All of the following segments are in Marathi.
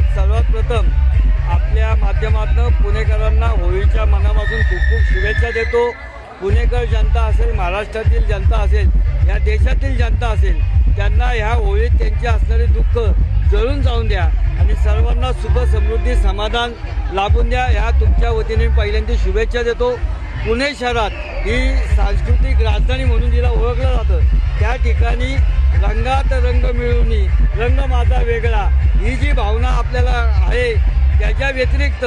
आज सर्वात प्रथम आपल्या माध्यमातून पुणेकरांना होळीच्या मनापासून खूप खूप शुभेच्छा देतो. पुणेकर जनता असेल महाराष्ट्रातील जनता असेल या देशातील जनता असेल त्यांना ह्या होळीत त्यांचे असणारे दुःख जळून जाऊन द्या आणि सर्वांना सुख समृद्धी समाधान लाभून द्या. ह्या तुमच्या वतीने पहिल्यांदा शुभेच्छा देतो. पुणे शहरात ही सांस्कृतिक राजधानी म्हणून जिला ओळखलं ठिकाणी रंगात रंग मिळवणी रंग माझा वेगळा. ही जी भावना आपल्याला आहे त्याच्या व्यतिरिक्त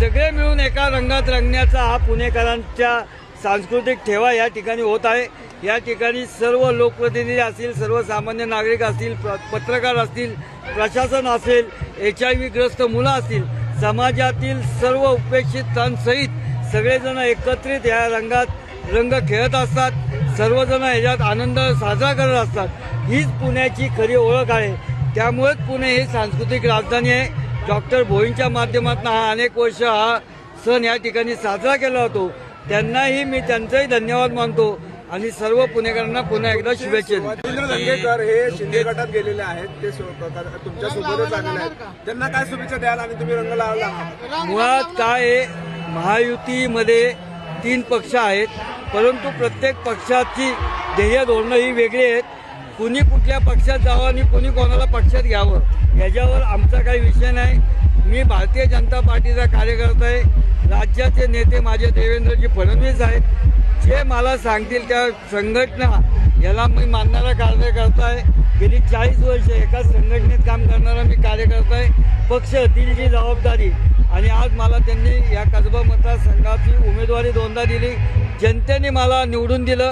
सगळे मिळून एका रंगात रंगण्याचा हा पुणेकरांच्या सांस्कृतिक ठेवा या ठिकाणी होत आहे. या ठिकाणी सर्व लोकप्रतिनिधी असतील सर्वसामान्य नागरिक असतील पत्रकार असतील प्रशासन असेल एच आय व्हीग्रस्त मुलं असतील समाजातील सर्व उपेक्षितांसहित सगळेजण एकत्रित या रंगात रंग खेळत असतात. सर्वजण ह्याच्यात आनंद साजरा करत असतात. हीच पुण्याची खरी ओळख आहे. त्यामुळेच पुणे ही सांस्कृतिक राजधानी आहे. डॉक्टर भोईंच्या माध्यमातून हा अनेक वर्ष हा सण या ठिकाणी साजरा केला जातो. त्यांनाही मी त्यांचाही धन्यवाद मानतो आणि सर्व पुणेकरांना पुन्हा एकदा शुभेच्छा. रवींद्र दंगेकर हे शिंदे गटात गेलेले आहेत. ते तुमच्या सोबतच आलेले आहेत. त्यांना काय शुभेच्छा द्याल आणि तुम्ही रंग लावला मुळात काय आहे? महायुतीमध्ये तीन पक्ष आहेत परंतु प्रत्येक पक्षाची ध्येय धोरणं ही वेगळी आहेत. कुणी कुठल्या पक्षात जावं आणि कुणी कोणाला पक्षात घ्यावं याच्यावर आमचा काही विषय नाही. मी भारतीय जनता पार्टीचा कार्यकर्ता आहे. राज्याचे नेते माझे देवेंद्रजी फडणवीस आहेत. जे मला सांगतील त्या संघटना याला मी मानणारा कार्यकर्ता आहे. गेली चाळीस वर्ष एकाच संघटनेत काम करणारा मी कार्यकर्ता आहे. पक्ष दिलची जबाबदारी आणि आज मला त्यांनी या कसबा मतदारसंघाची उमेदवारी दोनदा दिली. जनतेने मला निवडून दिलं.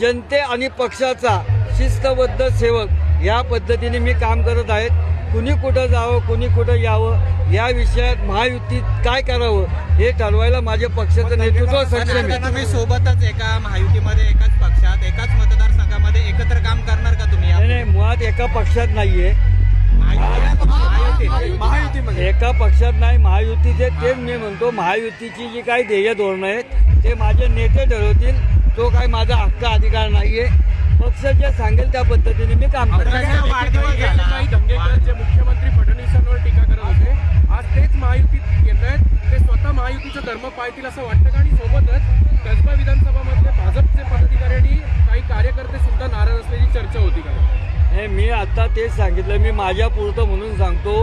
जनते आणि पक्षाचा शिस्तबद्ध सेवक या पद्धतीने मी काम करत आहेत. कुणी कुठं जावं कुणी कुठं यावं या विषयात महायुतीत काय करावं हे ठरवायला माझ्या पक्षाचं नेतृत्व सक्षम आहे. तुम्ही सोबतच एका महायुतीमध्ये एकाच पक्षात एकाच मतदारसंघामध्ये एकत्र काम करणार का तुम्ही? नाही मुळात एका पक्षात नाहीये. महायुतीमध्ये. एका पक्षात नाही महायुतीचे तेच मी म्हणतो महायुतीची जी काही ध्येय धोरणं आहेत ते माझे नेते ठरवतील. तो काही माझा हक्क अधिकार नाहीये. पक्ष जे सांगेल त्या पद्धतीने मी काम जे मुख्यमंत्री फडणवीसांवर टीका करत होते. आज तेच महायुतीत येत आहेत. ते स्वतः महायुतीचं धर्म पाळतील असं वाटतं आणि सोबतच कसबा विधानसभामधले आत्ता तेच सांगितलं. मी माझ्या पुरतं म्हणून सांगतो.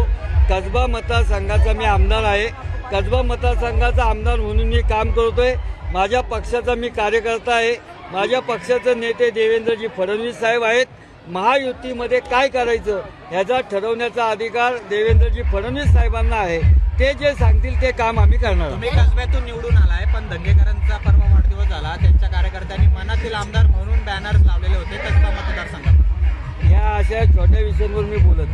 कसबा मतदारसंघाचा मी आमदार आहे. कसबा मतदारसंघाचा आमदार म्हणून मी काम करतोय. माझ्या पक्षाचा मी कार्यकर्ता आहे. माझ्या पक्षाचे नेते देवेंद्रजी फडणवीस साहेब आहेत. महायुतीमध्ये काय करायचं ह्याचा ठरवण्याचा अधिकार देवेंद्रजी फडणवीस साहेबांना आहे. ते जे सांगतील ते काम आम्ही करणार तुम्ही कसब्यातून निवडून आलाय पण दंगेकरांचा परवा वाढदिवस झाला. त्यांच्या कार्यकर्त्यांनी मनातील आमदार म्हणून बॅनर्स लावलेले होते. कसबा या अशा छोट्या विषयांवर मी बोलत